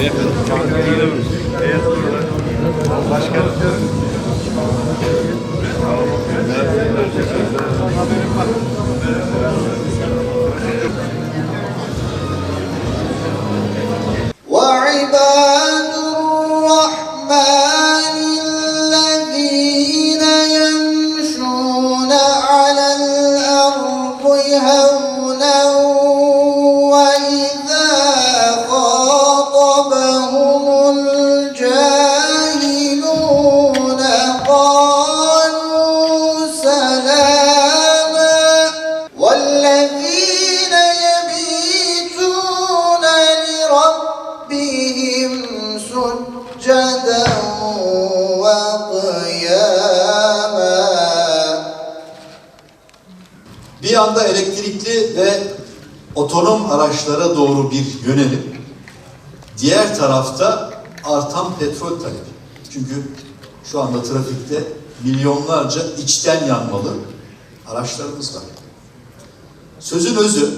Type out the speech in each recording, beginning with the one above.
Beyefendi. Bir yanda elektrikli ve otonom araçlara doğru bir yönelim. Diğer tarafta artan petrol talebi. Çünkü şu anda trafikte milyonlarca içten yanmalı araçlarımız var. Sözün özü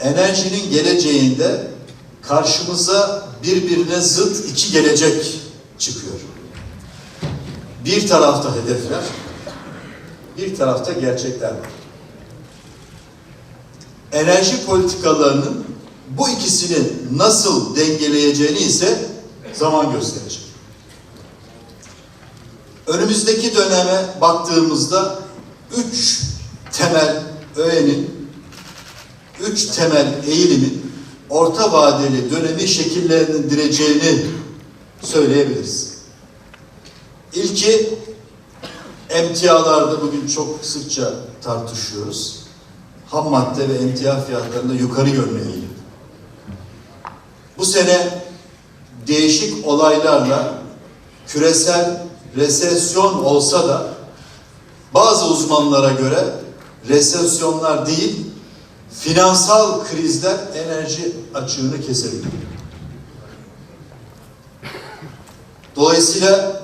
enerjinin geleceğinde karşımıza birbirine zıt iki gelecek çıkıyor. Bir tarafta hedefler, bir tarafta gerçekler var. Enerji politikalarının bu ikisini nasıl dengeleyeceğini ise zaman gösterecek. Önümüzdeki döneme baktığımızda üç temel öğenin, üç temel eğilimin orta vadeli dönemi şekillendireceğini söyleyebiliriz. İlki emtialarda bugün çok sıkça tartışıyoruz. Ham madde ve emtia fiyatlarında yukarı yönlü eğilim. Bu sene değişik olaylarla küresel resesyon olsa da bazı uzmanlara göre resesyonlar değil, finansal krizler enerji açığını kesebilir. Dolayısıyla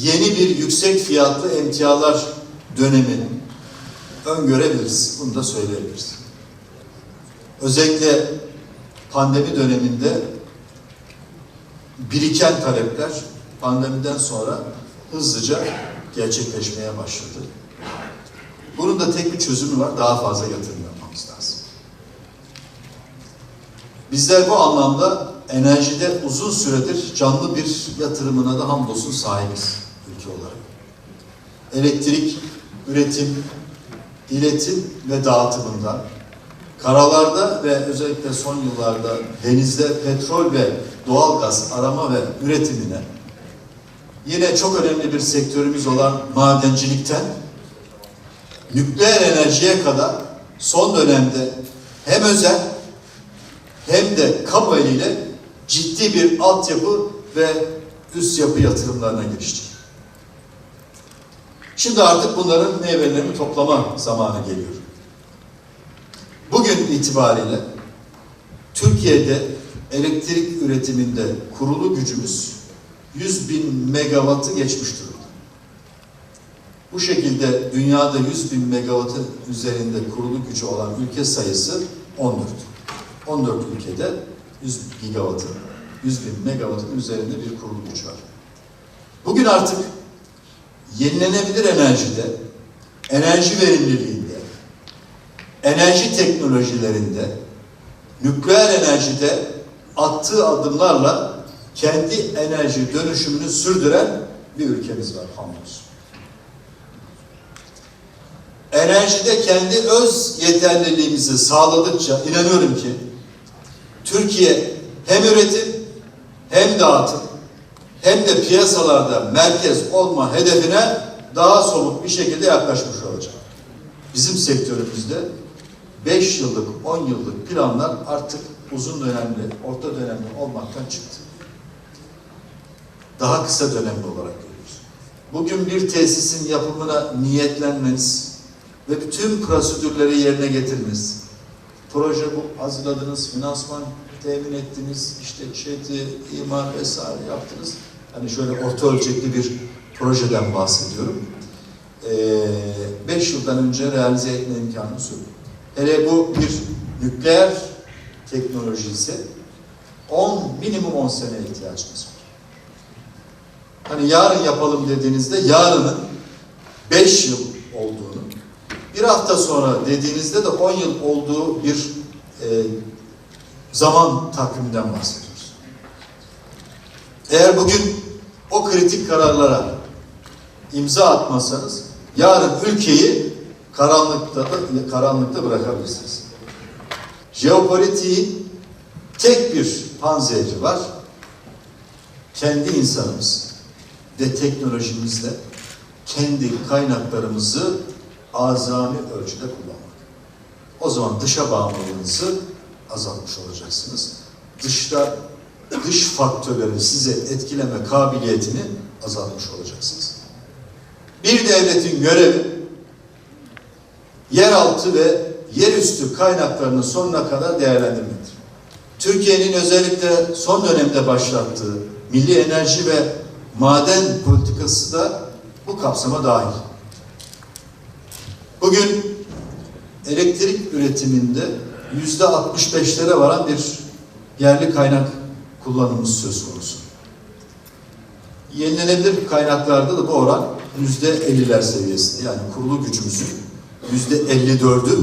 yeni bir yüksek fiyatlı emtialar dönemi öngörebiliriz. Bunu da söyleyebiliriz. Özellikle pandemi döneminde biriken talepler pandemiden sonra hızlıca gerçekleşmeye başladı. Bunun da tek bir çözümü var. Daha fazla yatırım yapmamız lazım. Bizler bu anlamda enerjide uzun süredir canlı bir yatırımına da hamdolsun sahibiz ülke olarak. Elektrik, üretim, iletim ve dağıtımında, karalarda ve özellikle son yıllarda denizde petrol ve doğal gaz arama ve üretimine, yine çok önemli bir sektörümüz olan madencilikten, nükleer enerjiye kadar son dönemde hem özel hem de kamu eliyle ciddi bir altyapı ve üst yapı yatırımlarına giriştik. Şimdi artık bunların meyvelerini toplama zamanı geliyor. Bugün itibariyle Türkiye'de elektrik üretiminde kurulu gücümüz 100 bin megawattı geçmiş durumda. Bu şekilde dünyada 100 bin megawattın üzerinde kurulu gücü olan ülke sayısı 14. 14 ülkede 100 gigawattın, 100 bin megawattın üzerinde bir kurulu güç var. Bugün artık yenilenebilir enerjide, enerji verimliliğinde, enerji teknolojilerinde, nükleer enerjide attığı adımlarla kendi enerji dönüşümünü sürdüren bir ülkemiz var hamdolsun. Enerjide kendi öz yeterliliğimizi sağladıkça inanıyorum ki Türkiye hem üretim hem dağıtım hem de piyasalarda merkez olma hedefine daha somut bir şekilde yaklaşmış olacak. Bizim sektörümüzde 5 yıllık, 10 yıllık planlar artık uzun dönemli, orta dönemli olmaktan çıktı. Daha kısa dönemli olarak görüyoruz. Bugün bir tesisin yapımına niyetlenmeniz ve bütün prosedürleri yerine getirmeniz, proje bu hazırladınız, finansman temin ettiniz, işte ÇED'i, imar vesaire yaptınız. Hani şöyle orta ölçekli bir projeden bahsediyorum. Ee, beş yıldan önce realize etme imkanı sundu. Hele bu bir nükleer teknoloji ise 10, minimum 10 sene ihtiyacımız var. Hani yarın yapalım dediğinizde yarının 5 yıl olduğunu, bir hafta sonra dediğinizde de 10 yıl olduğu bir e, zaman takviminden bahsediyoruz. Eğer bugün o kritik kararlara imza atmazsanız yarın ülkeyi karanlıkta karanlıkta bırakabilirsiniz. Jeopolitiğin tek bir panzehri var. Kendi insanımız ve teknolojimizle kendi kaynaklarımızı azami ölçüde kullanmak. O zaman dışa bağımlılığınızı azaltmış olacaksınız. Dışta dış faktörlerin size etkileme kabiliyetini azaltmış olacaksınız. Bir devletin görevi yeraltı ve yerüstü kaynaklarını sonuna kadar değerlendirmektir. Türkiye'nin özellikle son dönemde başlattığı milli enerji ve maden politikası da bu kapsama dahil. Bugün elektrik üretiminde yüzde 65'lere varan bir yerli kaynak kullanımımız söz konusu. Yenilenebilir kaynaklarda da bu oran yüzde 50'ler seviyesinde. Yani kurulu gücümüzün yüzde 54'ü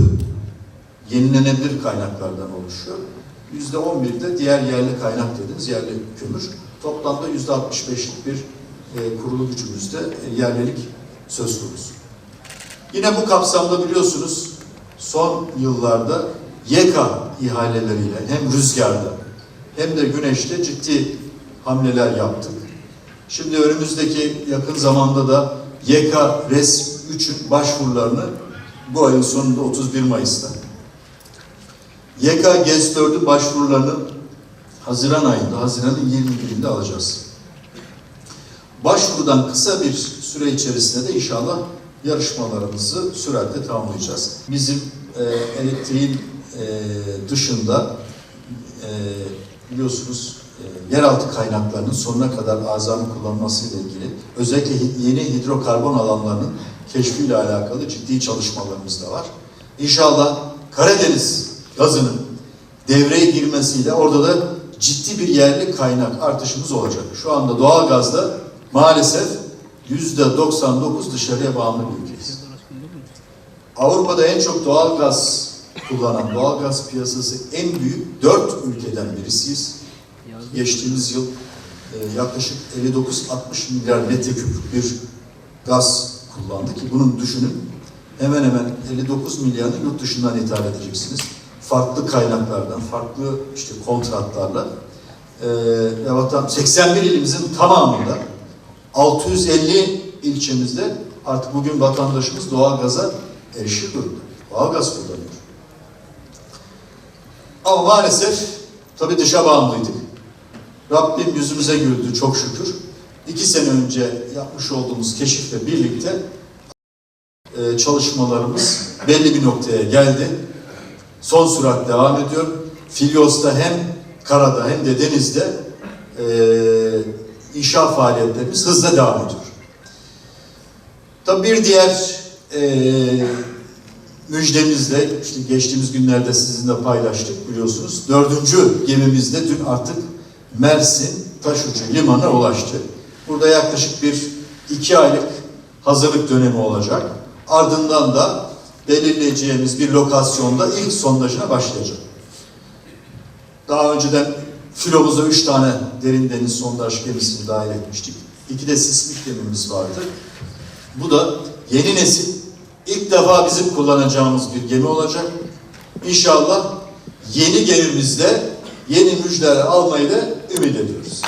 yenilenebilir kaynaklardan oluşuyor. Yüzde 11 de diğer yerli kaynak dediğimiz yerli kömür. Toplamda yüzde 65'lik bir e, kurulu gücümüzde e, yerlilik söz konusu. Yine bu kapsamda biliyorsunuz son yıllarda YEKA ihaleleriyle hem rüzgarda hem de güneşte ciddi hamleler yaptık. Şimdi önümüzdeki yakın zamanda da YEKA RES 3'ün başvurularını bu ayın sonunda 31 Mayıs'ta YK GES 4'ün başvurularını Haziran ayında, Haziran'ın 21'inde alacağız. Başvurudan kısa bir süre içerisinde de inşallah yarışmalarımızı süratle tamamlayacağız. Bizim e, elektriğin e, dışında e, biliyorsunuz e, yeraltı kaynaklarının sonuna kadar azami kullanılmasıyla ilgili özellikle yeni hidrokarbon alanlarının keşfiyle alakalı ciddi çalışmalarımız da var. İnşallah Karadeniz gazının devreye girmesiyle orada da ciddi bir yerli kaynak artışımız olacak. Şu anda doğal gazda maalesef yüzde 99 dışarıya bağımlı bir ülkeyiz. Avrupa'da en çok doğal gaz kullanan, doğal gaz piyasası en büyük dört ülkeden birisiyiz. Geçtiğimiz yıl e, yaklaşık 59-60 milyar metreküp bir gaz kullandı ki bunun düşünün hemen hemen 59 milyarını yurt dışından ithal edeceksiniz. Farklı kaynaklardan, farklı işte kontratlarla e, vatan 81 ilimizin tamamında 650 ilçemizde artık bugün vatandaşımız doğalgaza erişir durumda. Doğalgaz kullanıyor. Ama maalesef tabii dışa bağımlıydık. Rabbim yüzümüze güldü çok şükür. İki sene önce yapmış olduğumuz keşifle birlikte e, çalışmalarımız belli bir noktaya geldi. Son sürat devam ediyor. Filyos'ta hem karada hem de denizde e, inşaat faaliyetlerimiz hızla devam ediyor. Tabii bir diğer e, müjdemiz de işte geçtiğimiz günlerde sizinle paylaştık biliyorsunuz. Dördüncü gemimizde dün artık Mersin Taşucu Limanı ulaştı. Burada yaklaşık bir iki aylık hazırlık dönemi olacak. Ardından da belirleyeceğimiz bir lokasyonda ilk sondajına başlayacak. Daha önceden filomuza üç tane derin deniz sondaj gemisini dahil etmiştik. İki de sismik gemimiz vardı. Bu da yeni nesil ilk defa bizim kullanacağımız bir gemi olacak. İnşallah yeni gemimizde yeni müjdeler almayı da ümit ediyoruz.